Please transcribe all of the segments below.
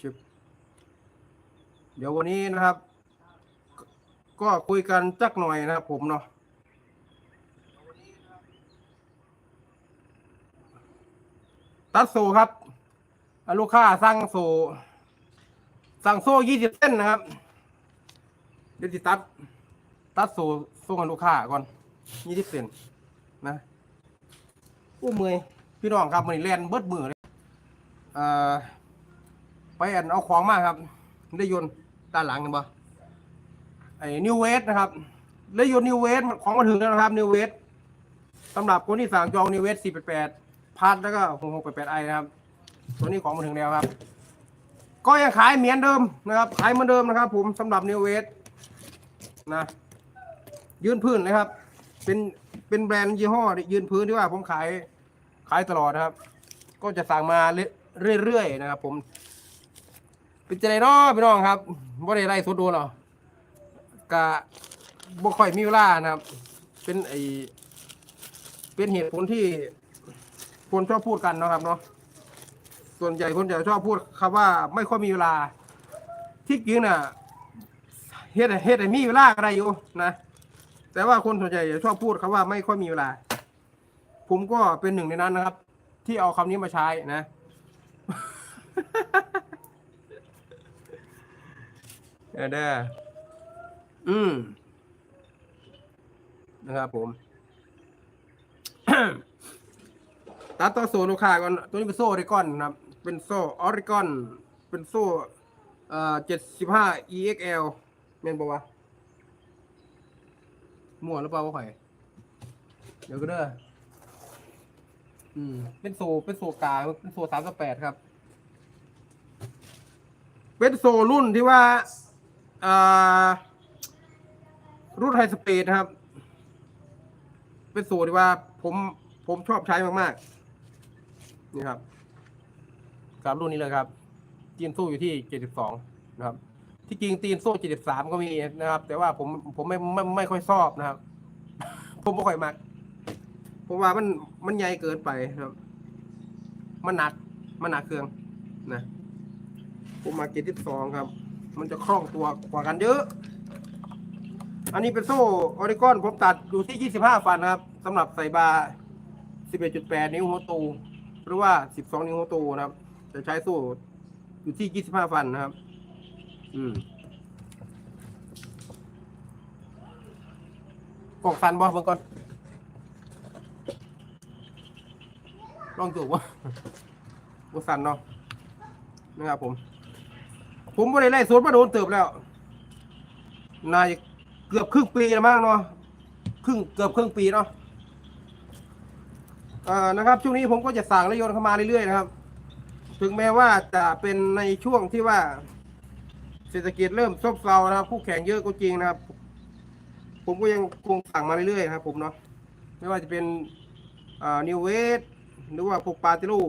ชึบเดี๋ยววันนี้นะครับ ก็คุยกันจักหน่อยนะครับผมเนาะตัดโซครับลูกค้าสั่งโซสั่งโซ่ยี่สิบเส้นนะครับ เดี๋ยวจิตัด ตัดโซ่ส่งให้ลูกค้าก่อนยี่สิบเส้นนะอู้เมอยพี่น้องครับมันแลนเบิดมือเลยอ่อ ไปอันเอาของมาครับ ได้ยนต์ด้านหลังกันปะไอ้นิวเวสนะครับได้ยนต์นิวเวสของมาถึงแล้วนะครับนิวเวสสำหรับคนที่สั่งจองนิวเวสสี่แปดแปดพัดแล้วก็หกหกแปดแปดไอนะครับ ตัวนี้ของมาถึงแล้วครับ ก็ยังขายเหมือนเดิมนะครับขายเหมือนเดิมนะครับ ผมสำหรับนิวเวสนะยืนพื้นเลยครับ เป็นเป็นแบรนด์ยี่ห้อยืนพื้นที่ว่าผมขายขายตลอดนะครับ ก็จะสั่งมาเรื่อยๆนะครับ ผม เป็นจะไรน้อพี่น้องครับบ่ได้ไล่สดโดนหรอกกะบ่ค่อยมีเวลานะครับ เป็นไอเป็นเหตุผลที่คนชอบพูดกันเนาะครับเนาะส่วนใหญ่คนจะชอบพูดคำว่าไม่ค่อยมีเวลา ที่จริงน่ะเฮ็ดเฮ็ดให้มีเวลาก็ได้อยู่นะแต่ว่าคนส่วนใหญ่จะชอบพูดคำว่าไม่ค่อยมีเวลา ผมก็เป็นหนึ่งในนั้นนะครับ ที่เอาคำนี้มาใช้นะ เออเด้ออืมนะครับผม ตัดต่อโซ่ลูกค้าก่อน ตัวนี้เป็นโซ่ออริกอนนะครับ เป็นโซ่ออริกอน เป็นโซ่เอ่อเจ็ดสิบห้า EXL เมนบอกว่ามั่วหรือเปล่าวะข่อย เดี๋ยวก็เด้อ อืม เป็นโซ่เป็นโซ่กลางเป็นโซ่สามสิบแปดครับ เป็นโซ่รุ่นที่ว่า อ่ารุ่นไฮสปีดครับ เป็นโซ่ที่ว่าผมผมชอบใช้มากๆ นี่ครับกับรุ่นนี้เลยครับ ตีนโซ่อยู่ที่เจ็ดสิบสองนะครับ ที่จริงตีนโซ่เจ็ดสิบสามก็มีนะครับ แต่ว่าผมผมไม่ไม่ไม่ค่อยชอบนะครับ ผมไม่ค่อยมักเพราะว่ามันมันใหญ่เกินไปนะครับ มันหนัก มันหนักเครื่องนะ ผมมาเจ็ดสิบสองครับ มันจะคล่องตัวกว่ากันเยอะ อันนี้เป็นโซ่ออริกอนผมตัดอยู่ที่ 25 ฟันนะครับสำหรับใส่บาร์ 11.8 นิ้วหัวตูหรือว่า 12 นิ้วหัวตูนะครับ จะใช้โซ่อยู่ที่ 25 ฟันนะครับ อืมกล่องฟันบอสเบิ่งก่อนลองจูว่าบ่สันเนาะนะครับผม ผมบ่ได้ไล่สวนมาโดนเติบแล้วนายเกือบครึ่งปีแล้วมั้งเนาะครึ่งเกือบครึ่งปีเนาะอ่านะครับ ช่วงนี้ผมก็จะสั่งและโยนเข้ามาเรื่อยๆนะครับ ถึงแม้ว่าจะเป็นในช่วงที่ว่า เศรษฐกิจเริ่มซบเซานะครับ คู่แข่งเยอะก็จริงนะครับ ผมก็ยังคงสั่งมาเรื่อยๆนะครับ ผมเนาะไม่ว่าจะเป็นอ่านิวเวสหรือว่าพวกปาติลู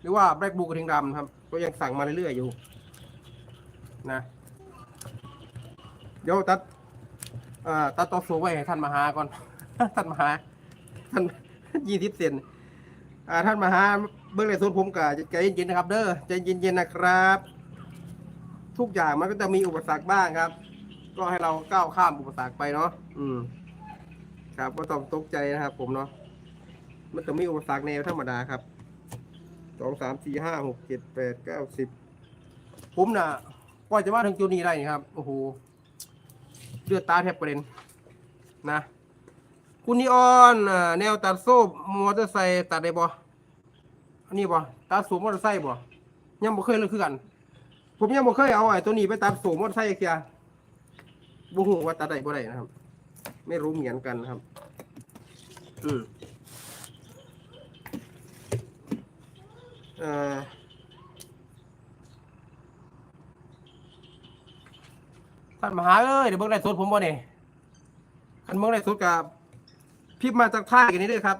หรือว่าแบล็กบูกระทิงดำครับ ก็ยังสั่งมาเรื่อยๆอยู่ นะ เดี๋ยวตัดอ่าตัดต่อสูงไว้ให้ท่านมหาก่อน ท่านมหา ท่านยี่สิบเซนอ่าท่านมหาเบื้องในส่วนผมก็ใจเย็นๆนะครับ เด้อใจเย็นๆนะครับ ทุกอย่างมันก็จะมีอุปสรรคบ้างครับ ก็ให้เราก้าวข้ามอุปสรรคไปเนาะอืม ครับก็ต้องตกใจนะครับ ผมเนาะมันจะมีอุปสรรคแนวธรรมดาครับสองสามสี่ห้าหกเจ็ดแปดเก้าสิบผมน่ะ กว่าจะมาถึงจุดนี้ได้นี่ครับ โอ้โห เลือดตาแทบกระเด็นนะ คุณนีออนแนวตัดโซ่มอเตอร์ไซค์ตัดได้บ่อันนี้บ่ตัดสูงมอเตอร์ไซค์บ่ยังบ่เคยเลยคือกัน ผมยังบ่เคยเอาไอ้ตัวนี้ไปตัดสูงมอเตอร์ไซค์เกียบ่ฮู้ว่าตัดได้บ่ได้นะครับ ไม่รู้เหมือนกันนะครับ อืมเอ่อ ท่านมหาเอ้ยเดี๋ยวเบิ่งได้สุดผมบ่เนี่ยคันเบิ่งได้สุดกับพิมพ์มาจากท่ายกันนี้ด้วยครับ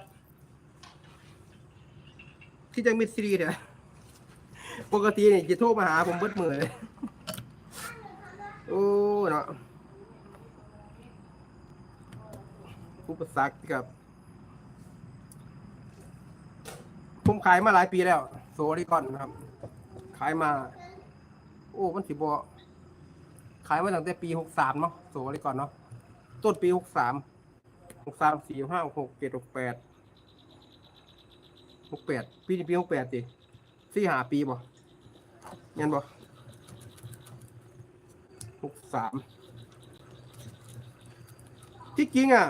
ที่จะมิดซีรีเนี่ยปกติเนี่ยจะโทรมาหาผมเบิดมือเลยโอ้เนาะอุปสรรคกับ ผมขายมาหลายปีแล้ว โซลิคอนนะครับ ขายมา โอ้มันสิบอ ขายมาตั้งแต่ปีหกสามเนาะโสเลยก่อนเนาะต้นปีหกสามหกสามสี่ห้าหกเจ็ดหกแปดหกแปดปีนี้ปีหกแปดสิสี่หาปีบ่เงี้ยบ่หกสามที่จริงอะ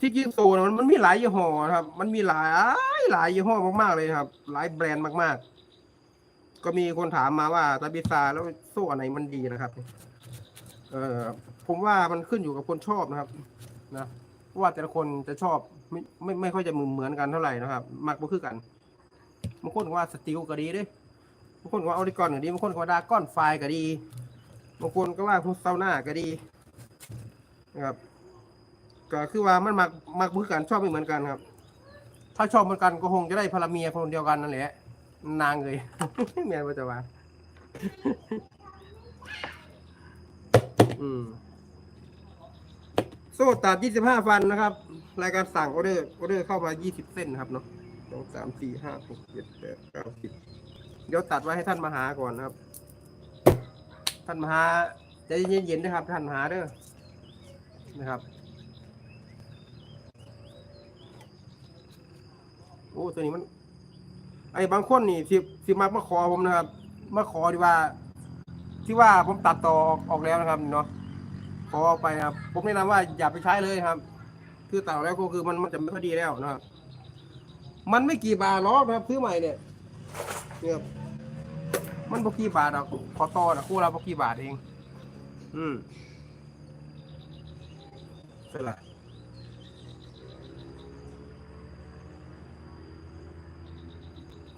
ที่จริงโซนมันมันมีหลายยี่ห้อครับ มันมีหลายหลายยี่ห้อมากๆเลยครับ หลายแบรนด์มากๆ ก็มีคนถามมาว่าตาบิซาแล้วโซ่อันไหนมันดีนะครับ เออผมว่ามันขึ้นอยู่กับคนชอบนะครับ นะว่าแต่ละคนจะชอบไม่ไม่ไม่ค่อยจะเหมือนกันเท่าไหร่นะครับมักบ่คือกันบางคนก็ว่าสติลก็ดีด้วยบางคนก็ว่าออริกอนก็ดีบางคนก็ว่าดาก้อนไฟก็ดีบางคนก็ว่าพุซาหน่าก็ดีนะครับ ก็คือว่ามันมักมักบ่คือกันชอบไม่เหมือนกันครับ ถ้าชอบเหมือนกันก็คงจะได้พลเมียคนเดียวกันนั่นแหละ นางเลยแม่นว่าจว่าอืมโซ่ตัด25ฟันนะครับ รายการสั่งออเดอร์ออเดอร์เข้ามา20เส้นนะครับเนาะสองสามสี่ห้าหกเจ็ดแปดเก้าสิบเดี๋ยวตัดไว้ให้ท่านมาหาก่อนนะครับ ท่านมาหาใจเย็นๆนะครับ ท่านมาหาเด้อนะครับโอ้ตัวนี้มัน ไอ้บางคนนี่สิสิมามาขอผมนะครับ มาขอดีว่า ที่ว่าผมตัดต่อออกออกแล้วนะครับเนาะขอไปนะครับ ผมแนะนำว่าอย่าไปใช้เลยครับ คือตัดอแล้วก็คือมันมันจะไม่ค่อยดีแล้วนะครับมันไม่กี่บาทหรอกนะครับซื้อใหม่เนี่ยเนี่ยมันพอกี่บาทอะขอต่อนะคู่เราพอกี่บาทเอง อืมใช่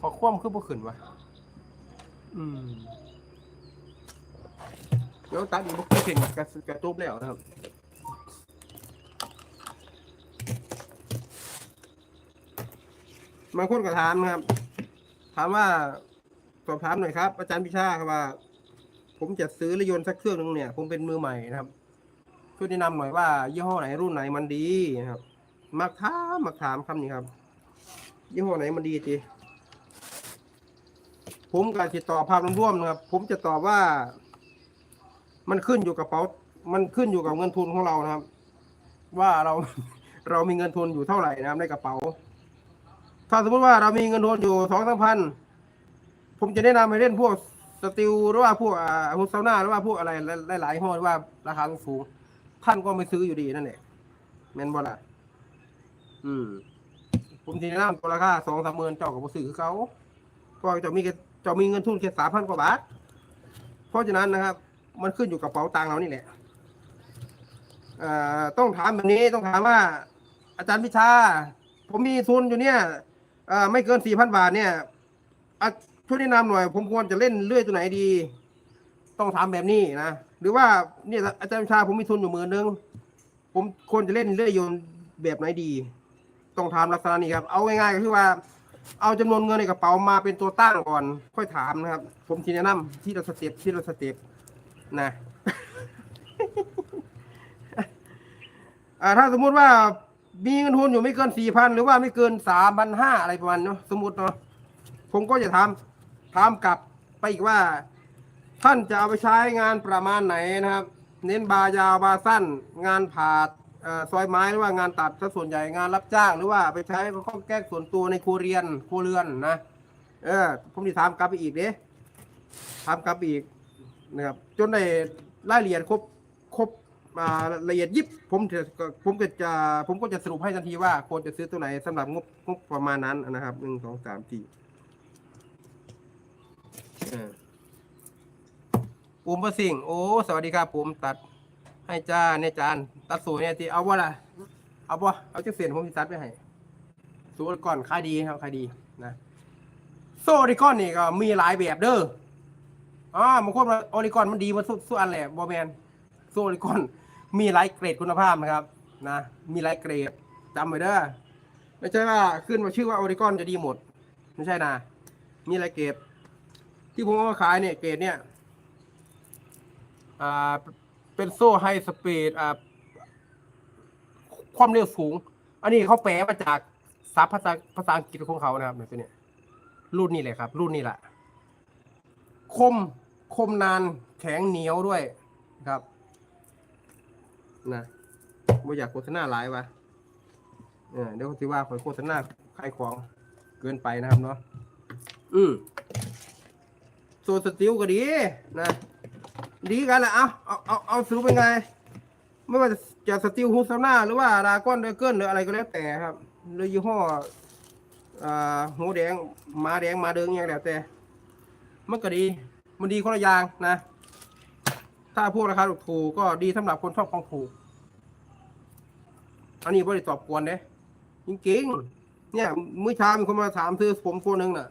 ละขอคว่ำขึ้นบ่ขึ้นวะอืมเดี๋ยวตัดอีกบุกเข่งกระกระตุบแล้วนะครับบางคนก็ถามนะครับ ถามว่าสอบถามหน่อยครับ อาจารย์พิชาครับว่า ผมจะซื้อรถยนต์สักเครื่องหนึงเนี่ย ผมเป็นมือใหม่นะครับช่วยแนะนำหน่อยว่า ยี่ห้อไหนรุ่นไหนมันดีนะครับ มักถามมักถามคำนี้ครับ ยี่ห้อไหนมันดีจี ผมก็จะตอบภาพรวมๆนะครับ ผมจะตอบว่า มันขึ้นอยู่กับเป๋ามันขึ้นอยู่กับเงินทุนของเรานะครับ ว่าเราเรามีเงินทุนอยู่เท่าไหร่นะครับในกระเป๋า ถ้าสมมติว่าเรามีเงินทุนอยู่สองสามพันผมจะแนะนำให้เล่นพวกสติลหรือว่าพวกอ่าฮุสซาน่าหรือว่าพวกอะไรหลายๆห้อว่าราคาสูง ท่านก็ไม่ซื้ออยู่ดีนั่นแหละแมนบ่ล่ะอืม ผมจะแนะนำตัวราคาสองสามหมื่นเจ้ากับบ่ซื้อคือเขา เพราะว่าเจ้ามีแค่เจ้ามีเงินทุนแค่สามพันกว่าบาท เพราะฉะนั้นนะครับ มันขึ้นอยู่กับเป๋าตังค์เรานี่แหละต้องถามแบบนี้ต้องถามว่า อาจารย์พิชา ผมมีทุนอยู่เนี่ยไม่เกินสี่พันบาทเนี่ยช่วยแนะนำหน่อย ผมควรจะเล่นเลื่อยตัวไหนดี ต้องถามแบบนี้นะหรือว่าเนี่ยอาจารย์พิชาผมมีทุนอยู่หมื่นนึงผมควรจะเล่นเลื่อยยนแบบไหนดี ต้องถามลักษณะนี้ครับ เอาง่ายๆก็คือว่า เอาจำนวนเงินในกระเป๋ามาเป็นตัวตั้งก่อน ค่อยถามนะครับ ผมทีแนะนำที่เราสเต็ปที่เราสเต็ปนะอ่าถ้าสมมุติว่ามีเงินทุนอยู่ไม่เกินสี่พันหรือว่าไม่เกินสามพันห้าอะไรประมาณเนาะสมมติเนาะผมก็จะถามถามกลับไปอีกว่า ท่านจะเอาไปใช้งานประมาณไหนนะครับ เน้นบาร์ยาวบาร์สั้น งานผ่า เอ่อซอยไม้หรือว่างานตัดถ้าส่วนใหญ่งานรับจ้าง หรือว่าไปใช้ข้อแก้ส่วนตัวในครัวเรือนครัวเรือนนะเออผมจะถามกลับไปอีกเด้ถามกลับไปอีกนะครับจนได้รายละเอียดครบครบอ่าละเอียดยิบผมจะผมก็จะผมก็จะสรุปให้ทันทีว่าควรจะซื้อตัวไหนสำหรับงบงบประมาณนั้นนะครับหนึ่งสองสามสี่เออปุ่มประสิงโอ้สวัสดีครับผมตัด ให้จ้าเนี่ยจานตัดสวยเนี่ยที่เอาวะล่ะ เอาวะเอาจะเสียนผมจะตัดไปให้สูตรก่อนขายดีครับขายดีนะโซอริคอนนี่ก็มีหลายแบบเด้ออ๋อบางคนว่าออริคอนมันดีมาสุดสุดอันแหละบอแมนโซอริคอนมีหลายเกรดคุณภาพนะครับ นะ มีหลายเกรดจำไว้เด้อไม่ใช่ว่าขึ้นมาชื่อว่าออริคอนจะดีหมด ไม่ใช่นะมีหลายเกรดที่ผมเอามาขายเนี่ยเกรดเนี่ยอ่า เป็นโซ่ไฮสปีดอ่าความเร็วสูง อันนี้เขาแปลมาจากศัพท์ภาษาภาษาอังกฤษของเขานะครับเนี่ยตัวเนี้ยรุ่นนี้เลยครับ รุ่นนี้แหละ คมคมนานแข็งเหนียวด้วยนะครับ นะไม่อยากโฆษณาหลายวะเดี๋ยวสิว่าขอยโฆษณาขายของเกินไปนะครับเนาะอืมโซสติลก็ดีนะ ดีกันแหละเอาเอาเอาเอาสรุปเป็นไง ไม่ว่าจะสติลฮูซาน่าหรือว่าดาก้อนเดอเกิลหรืออะไรก็แล้วแต่ครับหรือยี่ห้ออ่าหูแดงมาแดงมาเดิงอย่างแล้วแต่ มันก็ดี มันดีคนละอย่างนะ ถ้าพวกราคาถูกๆก็ดีสำหรับคนชอบของถูกอันนี้บริตอบกวนเด้จริงๆเนี่ยมื่อเช้ามีคนมาถามซื้อผมคนหนึ่งน่ะ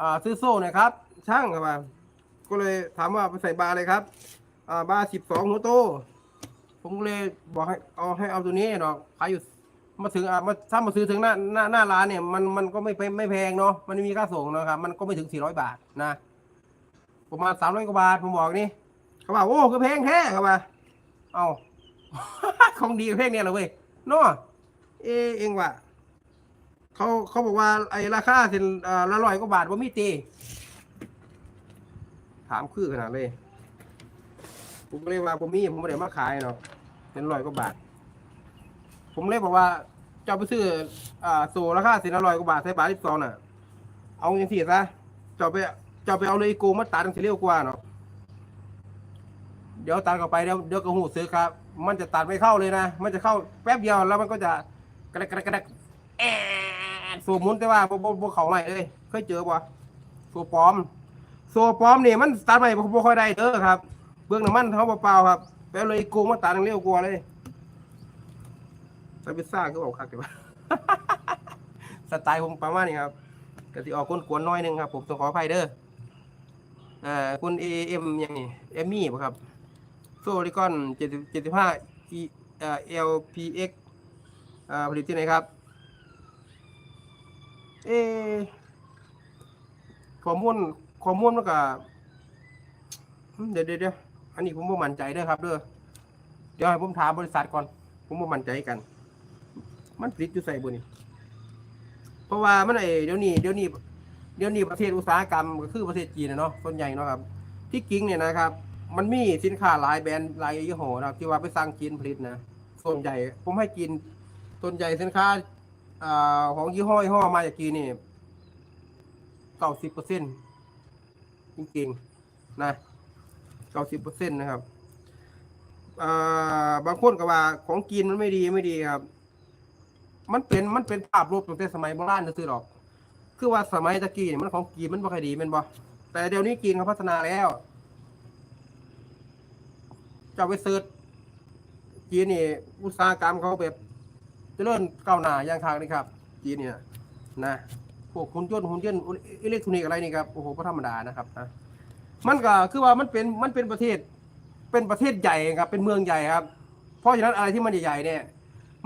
อ่าซื้อโซ่น่ยครับ ช่างครับ ก็เลยถามว่าไปใส่บาร์เลยครับอ่าบาร์สิบสองหัวโต ผมก็เลยบอกให้เอาให้เอาตัวนี้เนาะขายอยู่มาถึงอ่ามาถ้ามาซื้อถึงหน้าหน้าหน้าร้านเนี่ยมันมันก็ไม่ไม่ไม่แพงเนาะมันไม่มีค่าส่งเนะครับ มันก็ไม่ถึงสี่ร้อยบาทนะประมาณสามร้อยกว่าบาทผมบอกนี่เขาบอกโอ้คือแพงแท้ครับว่าเอาของดีกับเพลงเนี่ยเหรอเว้ยเนาะเอเองว่ะเขาเขาบอกว่าไอ้ราคาสินอ่าละร้อยกว่าบาทว่ามีตี ถามคือขนาดเลยผมก็เลยว่าผมมีผมไม่ได้มาขายเนาะเป็นร้อยกว่าบาท ผมเลยบอกว่าเจ้าไปซื้ออ่าสูราคาสินละร้อยกว่าบาทใส่บาทที่สองน่ะ เอาอย่างที่ซะเจ้าไปเจ้าไปเอาเลยอีโกมาตัดกันสิเร็วกว่าเนาะเดี๋ยวตัดเข้าไปเดี๋ยวเดี๋ยวก็หูซื้อครับ มันจะตัดไม่เข้าเลยนะ มันจะเข้าแป๊บเดียวแล้วมันก็จะกระดกกระดกกระดกแอนสูบมุนแต่ว่าบ่บ่บ่เขาใหม่เอ้ยเคยเจอปะสูบปลอม สูบปลอมนี่มันตัดใหม่บ่ค่อยได้เด้อครับ เบื้องน้ำมันเขาเปล่าๆครับแปลเลยอีโกมาตัดกันเร็วกว่าเลยซาบิซ่าก็บอกคักเดี๋ยวสไตล์ผมประมาณนี้ครับกติออกกวนๆหน้อยหนึงครับ ผมต้องขออภัยเด้ออ่าคุณเอเอ็มยังนี่เอมมี่ป่ะครับ โซลิกอนเจ็ดเจ็ดสิบห้าอีเอลพีเอ็กอ่าผลิตที่ไหนครับ เออข้อมูล ข้อมูลมันก็อืมเดี๋ยวเดี๋ยวอันนี้ผมบ่มั่นใจเด้อครับเด้อเดี๋ยวให้ผมถามบริษัทก่อน ผมบ่มั่นใจกัน มันผลิตอยู่ใส่บุนี่เพราะว่ามันไอเดี๋ยวนี้เดี๋ยวนี้เดี๋ยวนี้ประเทศอุตสาหกรรมก็คือประเทศจีนนะเนาะส่วนใหญ่เนาะครับ ที่กิ้งเนี่ยนะครับ มันมีสินค้าหลายแบรนด์หลายยี่ห้อนะครับ ที่ว่าไปสร้างจีนผลิตนะส่วนใหญ่ ผมให้จีนส่วนใหญ่สินค้าอของยี่ห้อยี่ห้อมาจากจีนนี่เก้าสิบเปอร์เซ็นต์ จริงๆนะเก้าสิบเปอร์เซ็นต์นะครับอ่าบางคนก็ว่าของจีนมันไม่ดีไม่ดีครับ มันเป็นมันเป็นภาพลบตั้งแต่สมัยโบราณนะซื่อหรอก คือว่าสมัยตะกี้นี่มันของจีนมันบ่ค่อยดีม่นบ่แต่เดี๋ยวนี้จีนเขาพัฒนาแล้วจะไปเสิร์ชจีนนี่อุตสาหกรรมเขาแบบเจริญก้าวหน้าอย่างทางนี่ครับจีนเนี่ยนะ พวกหุ่นยนต์หุ่นยนต์อิเล็กทรอนิกส์อะไรนี่ครับโอ้โหก็ธรรมดานะครับนะมันก็คือว่ามันเป็นมันเป็นประเทศเป็นประเทศใหญ่ครับ เป็นเมืองใหญ่ครับ เพราะฉะนั้นอะไรที่มันใหญ่ๆเนี่ย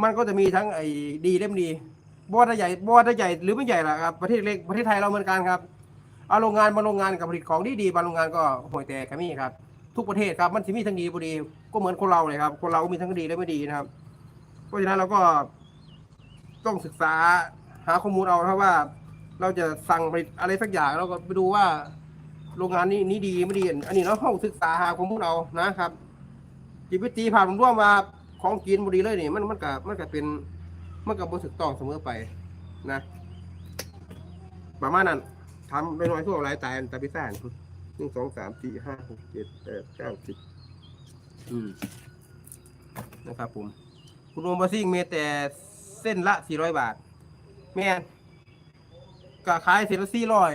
มันก็จะมีทั้งไอ้ดีเล่มดีบอดใหญ่บอดใหญ่หรือไม่ใหญ่ล่ะครับประเทศเล็กประเทศไทยเราเหมือนกันครับเอาโรงงานบางโรงงานกับผลิตของดีดีบางโรงงานก็ห่วยแตกก็มีครับ ทุกประเทศครับมันจะมีทั้งดีบ่ดี ก็เหมือนคนเราเลยครับ คนเรามีทั้งดีและไม่ดีนะครับ เพราะฉะนั้นเราก็ต้องศึกษาหาข้อมูลเอาครับว่า เราจะสั่งผลิตอะไรสักอย่างเราก็ไปดูว่า โรงงานนี้นี้ดีไม่ดี อันนี้เราห้องศึกษาหาข้อมูลเอานะครับจิตวิตีผ่านผมร่วมว่าของกินบดีเลยนี่มันมันก็มันก็เป็นมันก็บ่ถูกต้องเสมอไปนะประมาณนั้นทำไปน้อยทั่วหลายตายตาพิซ่านหนึ่งสองสามสี่ห้าหกเจ็ดแปดเก้าสิบอืมนะครับผม คุณโอมบาซิ่งมีแต่เส้นละสี่ร้อยบาท แม่น ก็ขายเส้นละสี่ร้อย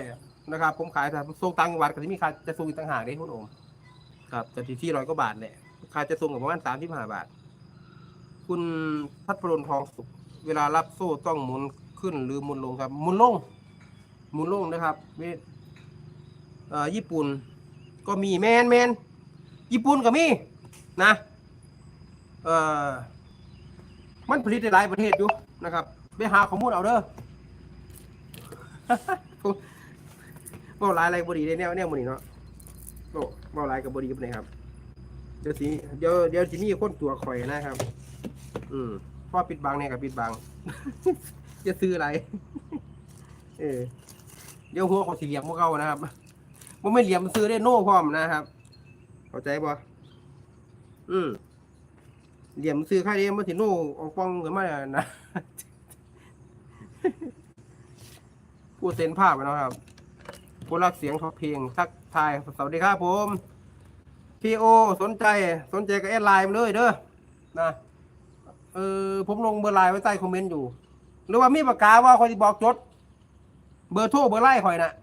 นะครับ ผมขายแต่ส่งตังจังหวัดก็จะมีค่าจะส่งอีกต่างหากเด้คุณโอมครับจะที่ที่ร้อยกว่าบาทแหละค่าจะส่งกับประมาณสามสิบห้าบาท คุณพัดพลทองสุข เวลารับโซ่ต้องหมุนขึ้นหรือหมุนลงครับหมุนลงหมุนลงนะครับเวเอ่อญี่ปุ่น ก็มีแมนแมนญี่ปุ่นก็มีนะเอ่อมันผลิตในหลายประเทศอยู่นะครับ ไปหาข้อมูลเอาเด้อ บ่หลายอะไรบดีได้แนวแนวมันนี่เนาะโอ้บ่หลายกับบดีกับไหนครับ เดี๋ยวสิเดี๋ยวเดี๋ยวสิมีคนตัวข่อยนะครับ อืมพ่อปิดบังเนี่ยกับปิดบังจะซื้ออะไร เออ เดี๋ยวหัวของสีเหลี่ยมพวกเขานะครับผมไม่เหลี่ยมซื้อได้โน่พร้อมนะครับ เข้าใจบ่อืมเหลี่ยมซื้อค่าเดียมาถึงโน่ออกป้องหมือนมานะ ผู้เซ็นภาพไปแล้วครับผู้รักเสียงทอเพลงทักทายสวัสดีครับผมพีโอสนใจสนใจก็แอดไลน์มาเลยเด้อนะเออผมลงเบอร์ไลน์ไว้ใต้คอมเมนต์อยู่ หรือว่ามีปากกาศว่าคอยบอกจด เบอร์โทรเบอร์ไล่คอยน่ะ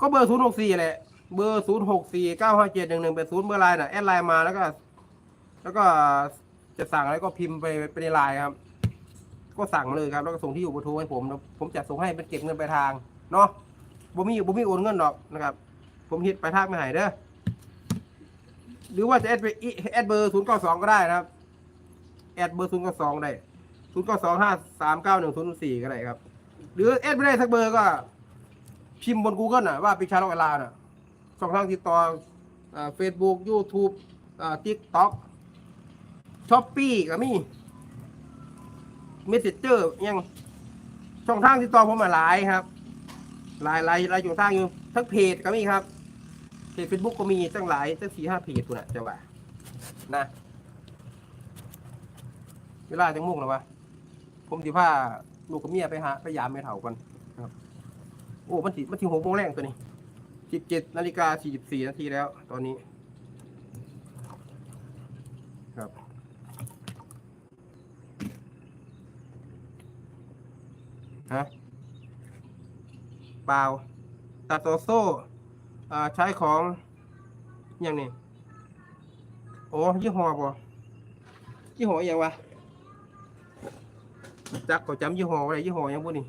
ก็เบอร์ศูนย์หกสี่แหละเบอร์ศูนย์หกสี่เก้าห้าเจ็ดหนึ่งหนึ่งเป็นศูนย์เบอร์ไลน์น่ะแอดไลน์มาแล้วก็ แล้วก็จะสั่งอะไรก็พิมพ์ไปไปในไลน์ครับ ก็สั่งเลยครับแล้วก็ส่งที่อยู่เบอร์โทรให้ผมแล้วผมจะส่งให้เป็นเก็บเงินปลายทางเนาะบ่มีบ่มีโอนเงินหรอกนะครับ ผมฮิตไปลายทางไม่หายเด้อหรือว่าจะแอดไปอีแอดเบอร์ศูนย์เก้าสองก็ได้นะครับ แอดเบอร์ศูนย์เก้าสองได้ศูนย์เก้าสองห้าสามเก้าหนึ่งศูนย์สี่ก็ได้ครับ หรือแอดไม่ได้สักเบอร์ก็พิมพ์บน Google น่ะว่าปิชาโลกเวลาน่ะช่องทางติดต่อเฟซบุ๊กยูทูบทิกต็อกช้อปปี้ก็มี เมสเซจเจอร์ยังช่องทางติดต่อผมมาหลายครับ หลายหลายหลายช่องทางอยู่ทั้งเพจก็มีครับเพจเฟซบุ๊กก็มีตั้งหลายตั้งสี่ห้าเพจคุณน่ะจะว่านะ เวลาจังมุ่งหรอวะผมสิพาลูกกับเมียไปหาไปยามไม่เถ่ากันครับโอ้มันสิมันถึงหกโมงแรงตัวนี้สิบเจ็ดนาฬิกาสี่สิบสี่นาทีแล้ว ตอนนี้ ครับ ฮะเปล่าตัดต่อโซ่ใช้ของอย่างนี้โอ้ยี่ห้อป่ยี่ห้ออย่างวะจักก็จำยี่ห้ออะไรยี่ห้ออหยังพวกนี้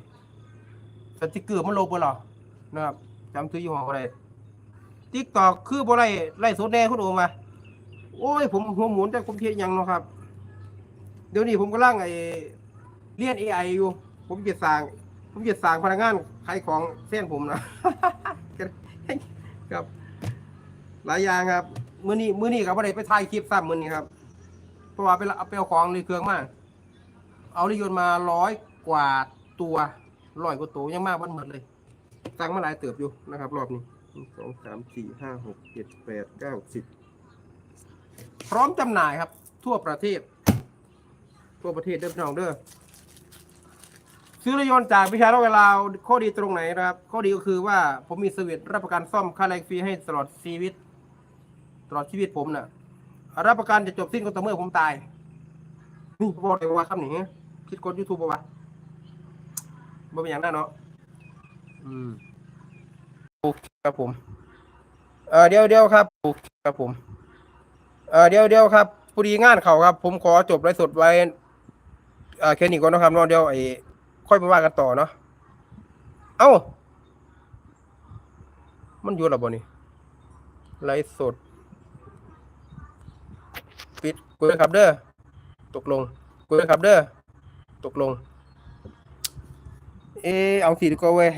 สติกเกอร์มันลบไปหรอนะครับจำซื้อยี่ห้ออะไรติ๊กตอกคือบ่ไรไล่สดแน่คุณโอมาโอ้ยผมหัวหมุนแต่ผมเทียนยังเนาะครับ เดี๋ยวนี้ผมกำลังไอเรียน AI อยู่ ผมจะสร้าง ผมจะสร้างพนักงานขายของเส้นผมนะ ครับ หลายอย่างครับมื้อนี้มื้อนี้กับอะไรไปถ่ายคลิปซ้ำมื้อนี้ครับ เพราะว่าไปเอาไปเอาของในเครื่องมาเอาลิยนต์มาร้อยกว่าตัวร้อยกว่าตัวยังมากวันหมดเลยสั่งมาหลายเติบอยู่นะครับ รอบนี้สองสามสี่ห้าหกเจ็ดแปดเก้าสิบพร้อมจำหน่ายครับ ทั่วประเทศ ทั่วประเทศเด้อพี่น้องเด้อ ซื้อรถยนต์จากพิชาโลเวลาข้อดีตรงไหนนะครับ ข้อดีก็คือว่าผมมีสวิตรับประกันซ่อมค่าแรงฟรีให้ตลอดชีวิต ตลอดชีวิตผมน่ะ รับประกันจะจบสิ้นก็ต่อเมื่อผมตายนี่บอกเลยว่าคำนี้คิดกดยูทูบป่าวะบ่เป็นอย่างนั้นเนาะอืมโอเคครับผม เออเดี๋ยวเดี๋ยวครับโอเคครับผม เออเดี๋ยวเดี๋ยวครับพอดีงานเขาครับ ผมขอจบไลฟ์สดไว้เออแค่นี้ก่อนนะครับเนาะเดี๋ยวไอ้ ค่อยมาว่ากันต่อเนาะ เอ้า มันอยู่หรอบ่นี่ไลฟ์สด ปิดคุยกันครับเด้อ ตกลงคุยกันครับเด้อ ตกลง เออเอาสีดีกว่าเว้ย